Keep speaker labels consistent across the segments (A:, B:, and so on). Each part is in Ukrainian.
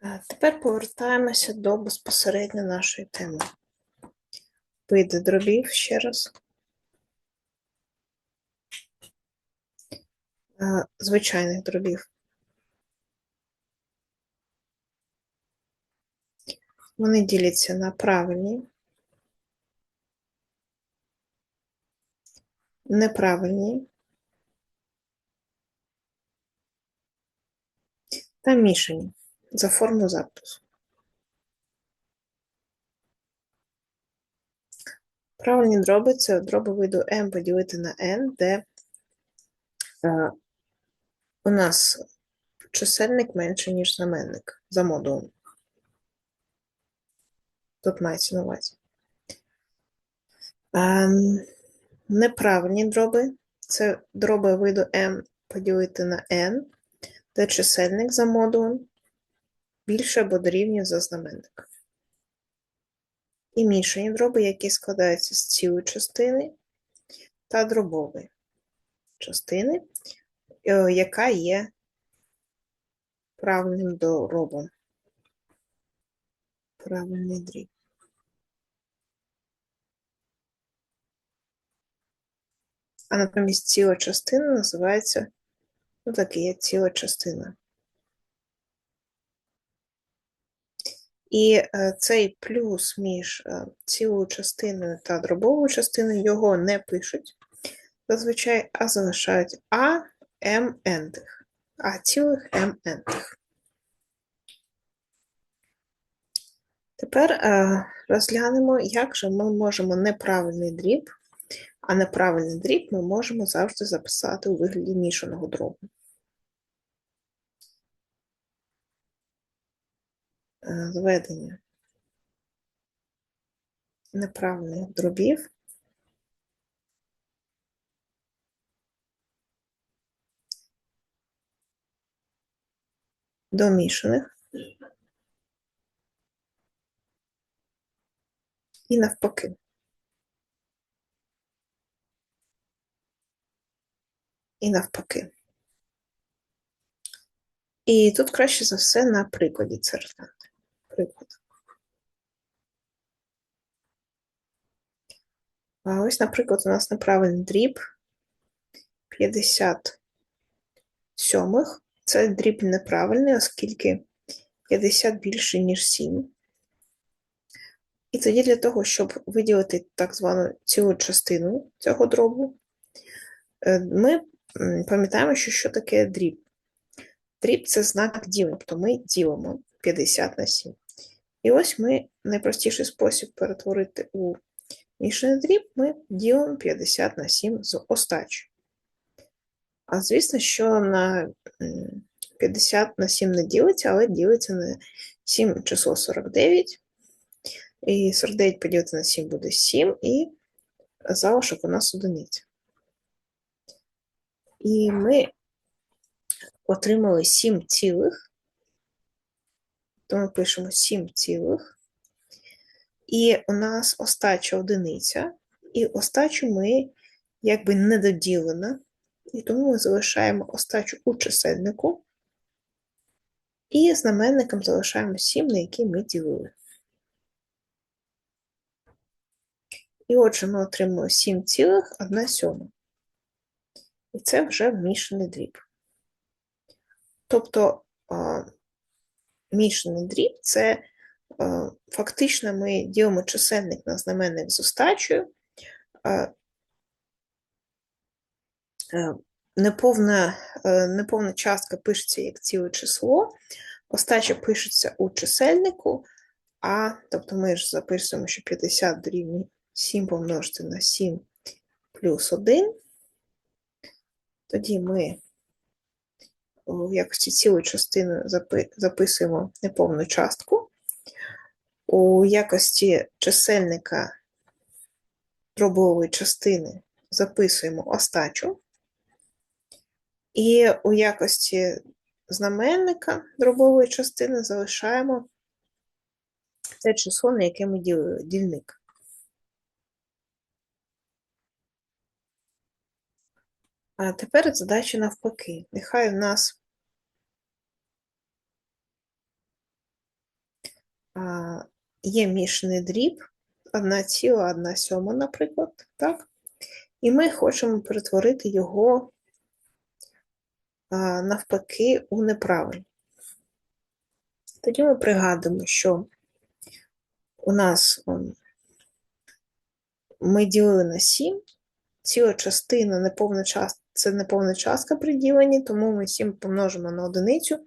A: Тепер повертаємося до безпосередньо нашої теми. Види дробів ще раз. Звичайних дробів. Вони діляться на правильні, неправильні та мішані за форму запису. Правильні дроби це дроби виду m поділити на n, де е, у нас чисельник менше, ніж знаменник за модулем. Тут мається на увазі. Ем, неправильні дроби це дроби виду m поділити на n, де чисельник за модулем більше або дорівнює за знаменник. І мішані дроби, які складаються з цілої частини та дробової частини, е, яка є правильним дробом. Правильний дріб. А натомість ціла частина називається, ну так і є ціла частина. І е, цей плюс між е, цілою частиною та дробовою частиною його не пишуть зазвичай, а залишають А М ентих. А цілих М ентих. Тепер е, розглянемо, як же ми можемо неправильний дріб, а неправильний дріб ми можемо завжди записати у вигляді мішаного дробу. Зведення неправильних дробів до мішаних і навпаки. І навпаки. І тут краще за все на прикладі це. Приклад. А ось, наприклад, у нас неправильний дріб 50 сьомих. Це дріб неправильний, оскільки 50 більше, ніж 7. І тоді для того, щоб виділити так звану цілу частину цього дробу, е, ми пам'ятаємо, що що таке дріб. Дріб це знак ділення, тобто ми ділимо 50 на 7. І ось ми найпростіший спосіб перетворити у мішаний дріб, ми ділимо 50 на 7 з остачі. А звісно, що на 50 на 7 не ділиться, але ділиться на 7 число 49. І 49 поділити на 7 буде 7, і залишок у нас одиниця. І ми отримали 7 цілих, то ми пишемо 7 цілих, і у нас остача одиниця, і остачу ми якби не доділена, і тому ми залишаємо остачу у чисельнику, і знаменником залишаємо 7, на який ми ділили. І отже, ми отримали 7,1 сьома. І це вже мішаний дріб. Тобто мішаний дріб це фактично ми ділимо чисельник на знаменник з остачею. е, Неповна, е, неповна частка пишеться як ціле число, остача пишеться у чисельнику, а тобто ми ж записуємо, що 50 дорівнює 7 помножити на 7 плюс 1. Тоді ми в якості цілої частини запи- записуємо неповну частку. У якості чисельника дробової частини записуємо остачу. І у якості знаменника дробової частини залишаємо те число, на яке ми ділили дільник. А тепер задача навпаки. Нехай у нас є мішаний дріб, 1,1 сьома, наприклад, так? І ми хочемо перетворити його навпаки у неправильний. Тоді ми пригадуємо, що у нас ми ділили на 7, ціла частина, неповна частка, це неповна частка при діленні, тому ми 7 помножимо на одиницю,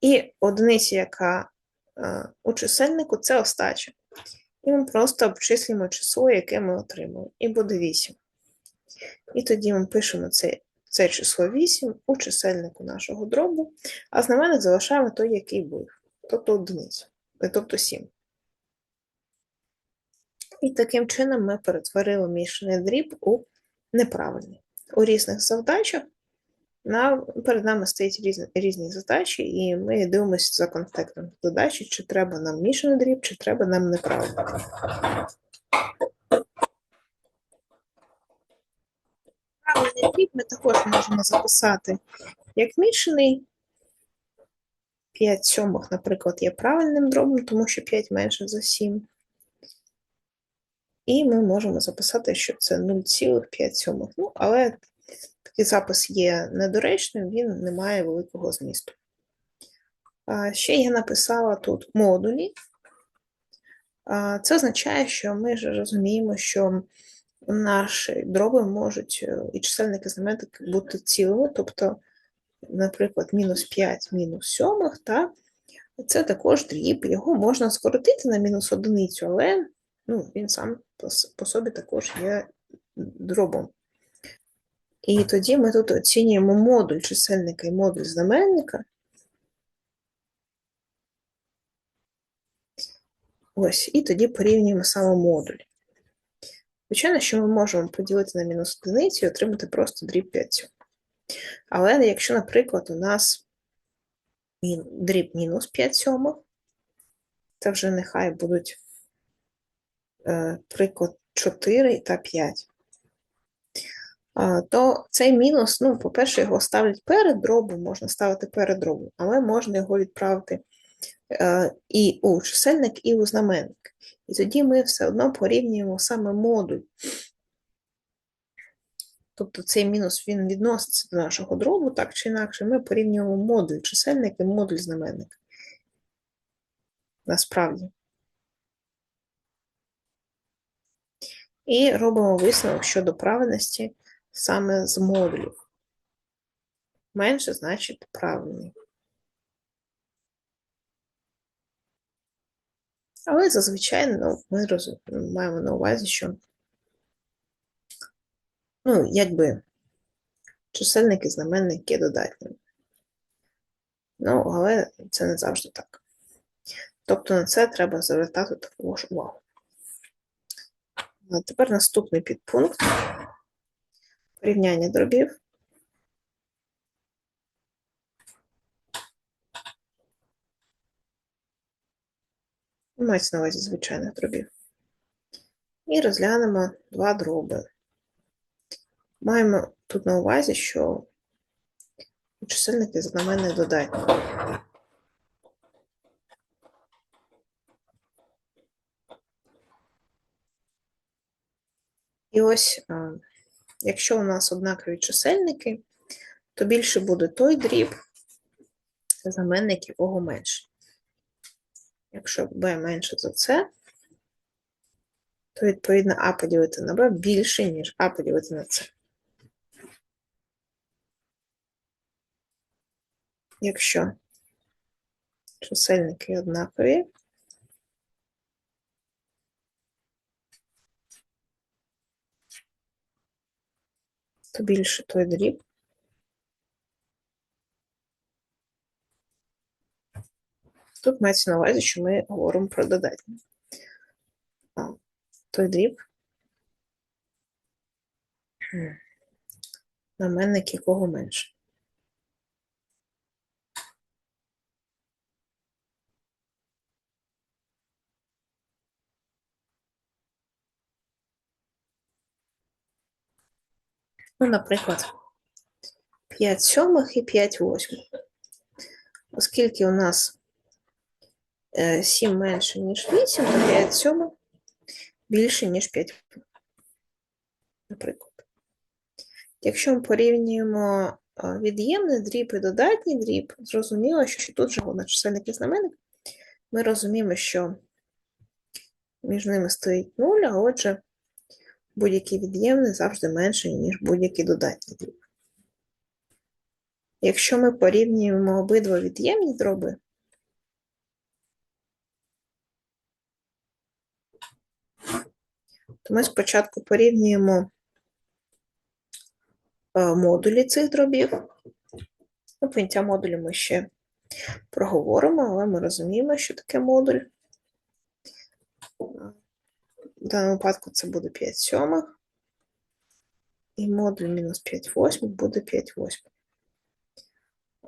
A: і одиниця, яка у чисельнику, це остача. І ми просто обчислюємо число, яке ми отримали, і буде 8. І тоді ми пишемо це, це число 8 у чисельнику нашого дробу, а знаменник залишаємо той, який був, тобто одиницю, е, тобто 7. І таким чином ми перетворили мішаний дріб у неправильний. У різних завдачах на, перед нами стоять різні, різні задачі, і ми дивимося за контекстом задачі, чи треба нам мішаний дріб, чи треба нам неправильний. Правильний дріб ми також можемо записати як мішаний. 5 сьомих, наприклад, є правильним дробом, тому що 5 менше за 7. І ми можемо записати, що це 0,5. Ну, але такий запис є недоречним, він не має великого змісту. Ще я написала тут модулі. Це означає, що ми ж розуміємо, що наші дроби можуть е, і чисельники знаменники бути цілими, тобто, наприклад, мінус 5 мінус 7, та це також дріб, його можна скоротити на мінус одиницю, але ну, він сам по собі також є дробом. І тоді ми тут оцінюємо модуль чисельника і модуль знаменника. Ось, і тоді порівнюємо саме модуль. Звичайно, що ми можемо поділити на мінус одиницю і отримати просто дріб 5. Але якщо, наприклад, у нас дріб мінус 5 сьомих, це вже нехай будуть Е, приклад 4 та 5, то цей мінус, ну, по-перше, його ставлять перед дробом, можна ставити перед дробом, але можна його відправити е, і у чисельник, і у знаменник. І тоді ми все одно порівнюємо саме модуль. Тобто цей мінус він відноситься до нашого дробу, так чи інакше, ми порівнюємо модуль чисельник і модуль знаменник. Насправді. І робимо висновок щодо правильності саме з модулів. Менше значить правильний. Але зазвичай ну, ми роз... маємо на увазі, що, ну, якби чисельник і знаменник є додатніми. Ну, але це не завжди так. Тобто на це треба звертати також увагу. А тепер наступний підпункт порівняння дробів. Мається на увазі звичайних дробів. І розглянемо два дроби. Маємо тут на увазі, що чисельники знаменник додатні. І ось, якщо у нас однакові чисельники, то більше буде той дріб, знаменник якого менше. Якщо b менше за c, то, відповідно, А поділити на b більше, ніж А поділити на С. Якщо чисельники однакові, то більше той дріб. Тут мається на увазі, що ми говоримо про додатні. Той дріб, знаменник якого менше. Ну, наприклад, 5 сьомих і 5 восьмих. Оскільки у нас е, 7 менше, ніж 8, то 5 сьомих більше, ніж 5, наприклад. Якщо ми порівнюємо е, від'ємний дріб і додатній дріб, зрозуміло, що тут же головне чисельник і знаменник, ми розуміємо, що між ними стоїть 0, а отже, будь-який від'ємний завжди менший, ніж будь-який додатній дріб. Якщо ми порівнюємо обидва від'ємні дроби, то ми спочатку порівнюємо е, модулі цих дробів. Ну, поняття модулю ми ще проговоримо, але ми розуміємо, що таке модуль. В даному випадку це буде 5 сьомих. І модуль мінус 5 восьмих буде 5 восьмих.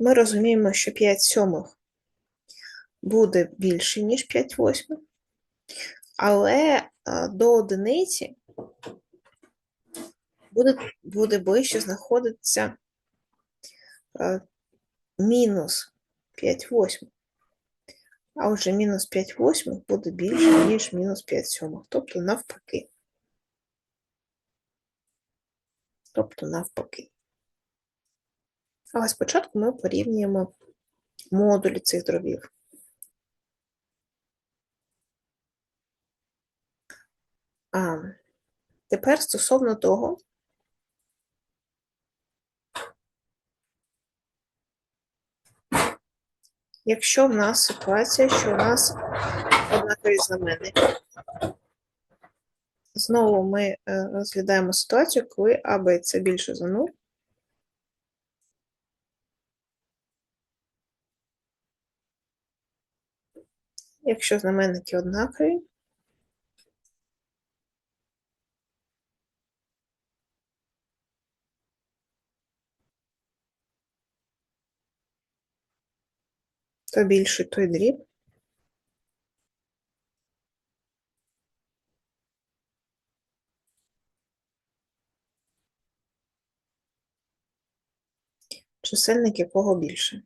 A: Ми розуміємо, що 5 сьомих буде більше, ніж 5 восьмих, але до одиниці буде, буде ближче знаходитися мінус 5 восьмих. А отже, мінус 5 восьмих буде більше, ніж мінус 5 сьомих, тобто навпаки. Тобто навпаки. Але спочатку ми порівнюємо модулі цих дробів. А тепер стосовно того, якщо в нас ситуація, що в нас однакові знаменники, знову ми е, розглядаємо ситуацію, коли АБ це більше за 0, Якщо знаменники однакові, то більший той дріб. Чисельник якого більше.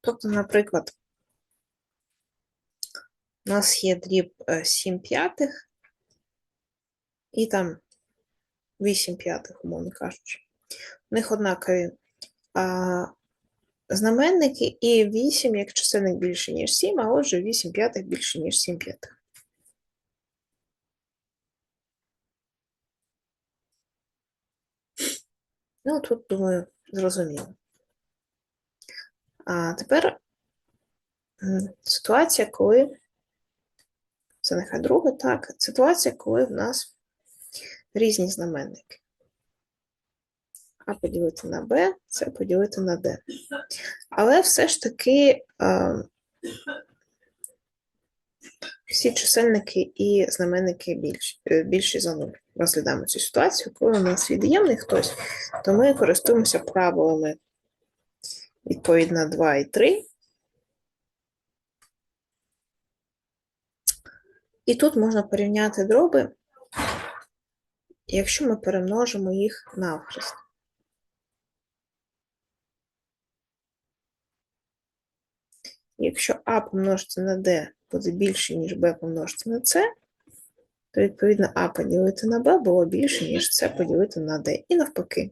A: Тобто, наприклад, у нас є дріб е, 7 п'ятих і там 8 п'ятих, умовно кажучи. У них однакові а, знаменники і 8 як чисельник більше, ніж 7, а отже 8 п'ятих більше, ніж 7 п'ятих. Ну, тут, думаю, зрозуміло. А тепер ситуація, коли це нехай друге, так, ситуація, коли в нас різні знаменники. А поділити на Б, С поділити на Д. Але все ж таки а, всі чисельники і знаменники більші, е, більші за нуль. Розглядаємо цю ситуацію, коли у нас від'ємний хтось, то ми користуємося правилами відповідно 2 і 3. І тут можна порівняти дроби, якщо ми перемножимо їх навхрест. Якщо А помножити на D буде більше, ніж Б помножити на С, то відповідно А поділити на Б було більше, ніж С поділити на D. І навпаки.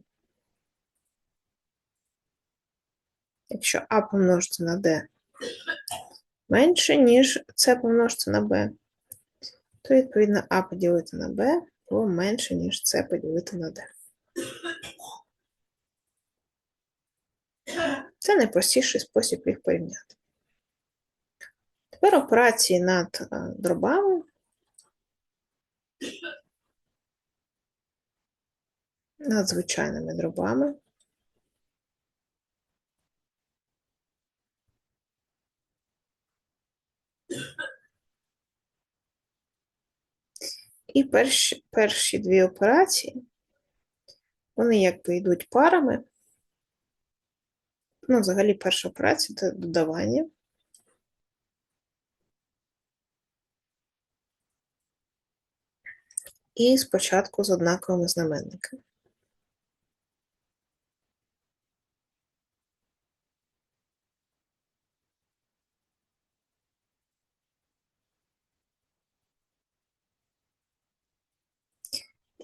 A: Якщо А помножити на D менше, ніж С помножити на Б, то відповідно А поділити на Б було менше, ніж С поділити на D. Це найпростіший спосіб їх порівняти. Тепер операції над е, дробами. Над звичайними дробами. І перші, перші дві операції, вони якби йдуть парами. Ну, взагалі, перша операція це додавання. І спочатку з однаковими знаменниками.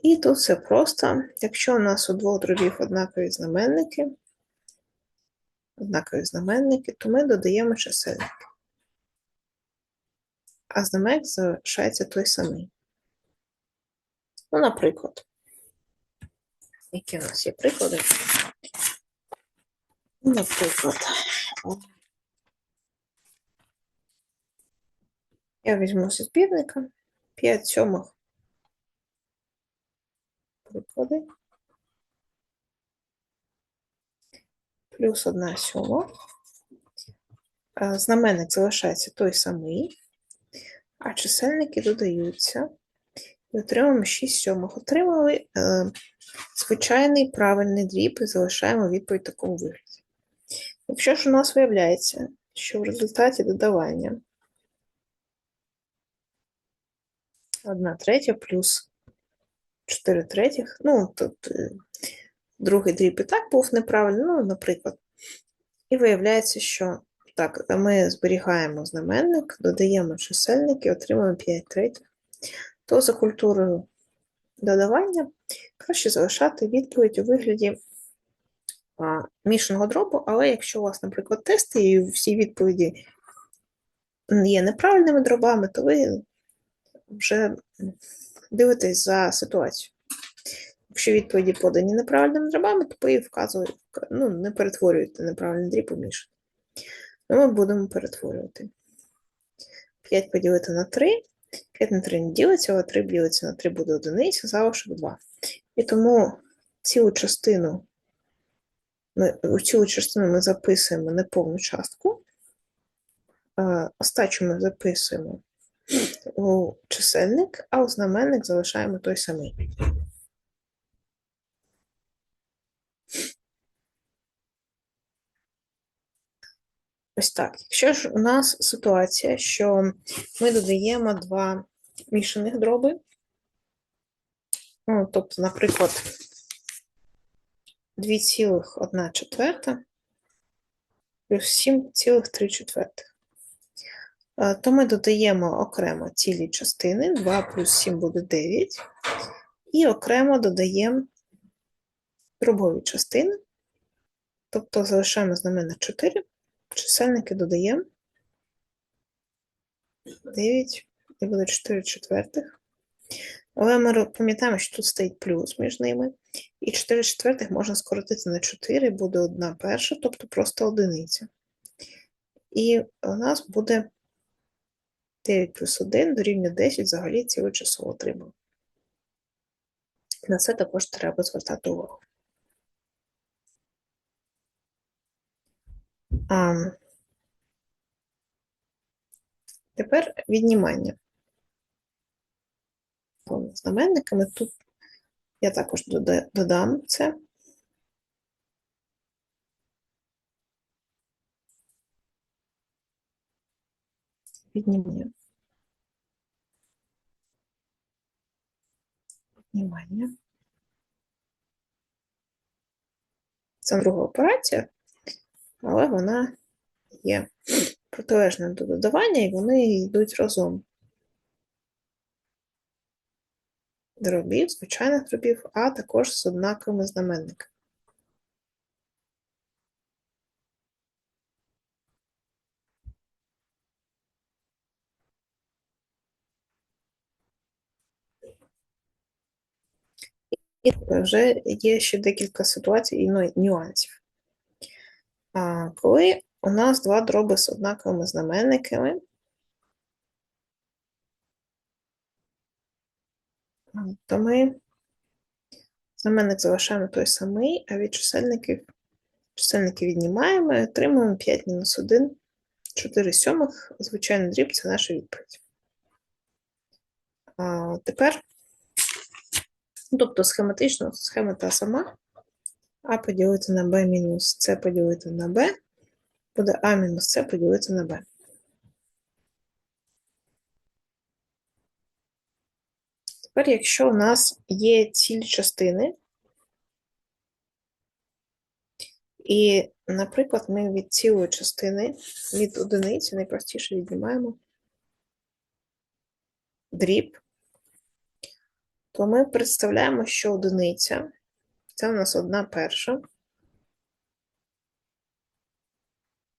A: І тут все просто. Якщо у нас у двох дробів однакові знаменники, однакові знаменники, то ми додаємо чисельники. А знаменник залишається той самий. Ну, наприклад, які у нас є приклади? Наприклад, я візьму зі збірника 5 сьомих приклади. Плюс 1 сьома. Знаменник залишається той самий, а чисельники додаються. І отримаємо 6 сьомих. Отримали е, звичайний правильний дріб і залишаємо відповідь в такому вигляді. Якщо ж у нас виявляється, що в результаті додавання 1 третя плюс 4 третіх, ну, тут е, другий дріб і так був неправильний, ну, наприклад. І виявляється, що так, ми зберігаємо знаменник, додаємо чисельники, отримуємо 5 третіх то за культурою додавання краще залишати відповідь у вигляді а, мішаного дробу, але якщо у вас, наприклад, тести і всі відповіді є неправильними дробами, то ви вже дивитесь за ситуацією. Якщо відповіді подані неправильними дробами, то ви вказуєте, ну, не перетворюєте неправильний дріб у мішаний. Ну, ми будемо перетворювати. 5 поділити на 3 5 на 3 не ділиться, але 3 ділиться на 3 буде одиниця, залишок 2. І тому цілу частину ми, у цілу частину ми записуємо неповну частку, а остачу ми записуємо у чисельник, а у знаменник залишаємо той самий. Ось так. Якщо ж у нас ситуація, що ми додаємо два мішаних дроби, ну, тобто, наприклад, 2,1 четверта плюс 7,3 четвертих, то ми додаємо окремо цілі частини, 2 плюс 7 буде 9, і окремо додаємо дробові частини, тобто залишаємо знаменник 4, Чисельники додаємо. 9 і буде 4 четвертих. Але ми пам'ятаємо, що тут стоїть плюс між ними. І 4 четвертих можна скоротити на 4, буде 1 перша, тобто просто одиниця. І у нас буде 9 плюс 1 дорівнює 10 взагалі ціле число отримав. На це також треба звертати увагу. А, Тепер віднімання. Знаменниками тут я також додам це. Віднімання. Віднімання. Це друга операція але вона є протилежним до додавання, і вони йдуть разом. Дробів, звичайних дробів, а також з однаковими знаменниками. І вже є ще декілька ситуацій і нюансів. Коли у нас два дроби з однаковими знаменниками, то ми знаменник залишаємо той самий, а від чисельників чисельники віднімаємо і отримуємо 5 мінус 1, 4 сьомих, звичайний дріб це наша відповідь. А Тепер, тобто схематично схема та сама. А поділити на b мінус С поділити на b, буде А мінус С поділити на b. Тепер, якщо у нас є цілі частини, і, наприклад, ми від цілої частини, від одиниці найпростіше віднімаємо дріб, то ми представляємо, що одиниця це у нас одна перша.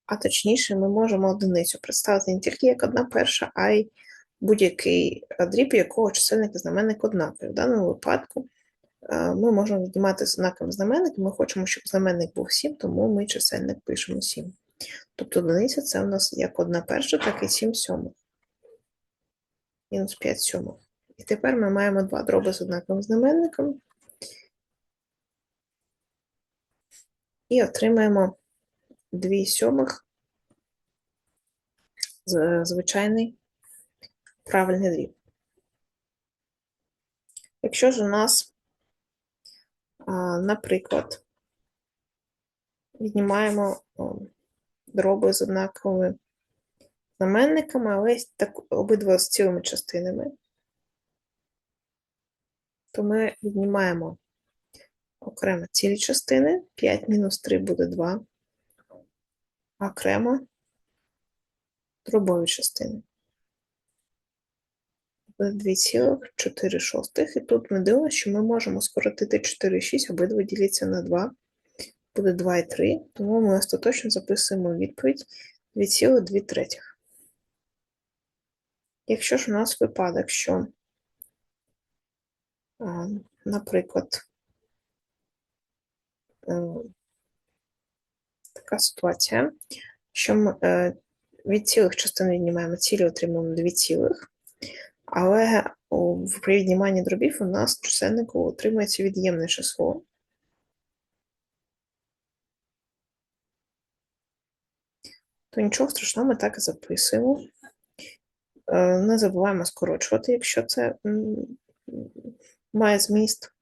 A: А точніше, ми можемо одиницю представити не тільки як одна перша, а й будь-який дріб, якого чисельник і знаменник однакові. В даному випадку е, ми можемо віднімати з однаковим знаменником. Ми хочемо, щоб знаменник був 7, тому ми чисельник пишемо 7. Тобто одиниця це у нас як одна перша, так і 7 сьомих. Мінус 5 сьомих. І тепер ми маємо два дроби з однаковим знаменником. І отримаємо 2 сьомих звичайний правильний дріб. Якщо ж у нас, наприклад, віднімаємо дроби з однаковими знаменниками, але так, обидва з цілими частинами, то ми віднімаємо окремо цілі частини, 5 мінус 3 буде 2, окремо дробові частини. Буде 2,4. І тут ми дивимося, що ми можемо скоротити 4,6, обидва діляться на 2, буде 2,3, тому ми остаточно записуємо відповідь 2,2 третіх. Якщо ж у нас випадок, що, наприклад, така ситуація, що ми е, від цілих частин віднімаємо цілі, отримуємо 2 цілих, але при відніманні дробів у нас в чисельнику отримується від'ємне число. То нічого страшного ми так і записуємо. Е, не забуваємо скорочувати, якщо це має зміст.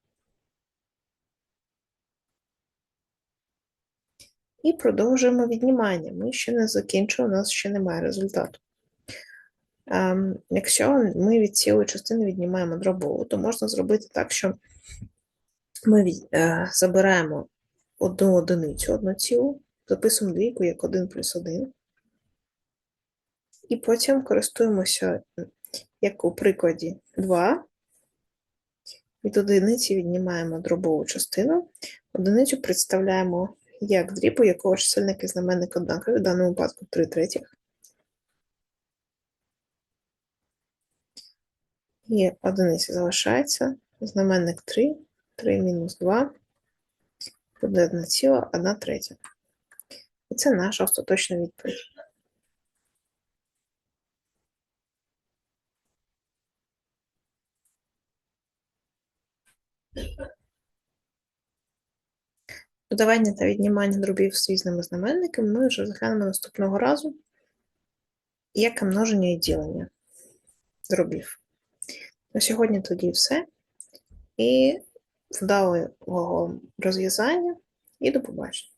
A: І продовжуємо віднімання. Ми ще не закінчили, у нас ще немає результату. Ем, якщо ми від цілої частини віднімаємо дробову, то можна зробити так, що ми е, забираємо одну одиницю, одну цілу, записуємо двійку як 1 плюс 1. І потім користуємося, як у прикладі 2. Від одиниці віднімаємо дробову частину, одиницю представляємо як дріб, у якого чисельник і знаменник однакові, в даному випадку 3 третіх. І одиниця залишається. Знаменник 3, 3 мінус 2, буде одна ціла, 1 третя. І це наша остаточна відповідь. Додавання та віднімання дробів з різними знаменниками ми вже розглянемо наступного разу, як множення і ділення дробів. На сьогодні тоді все. І вдалого розв'язання і до побачення.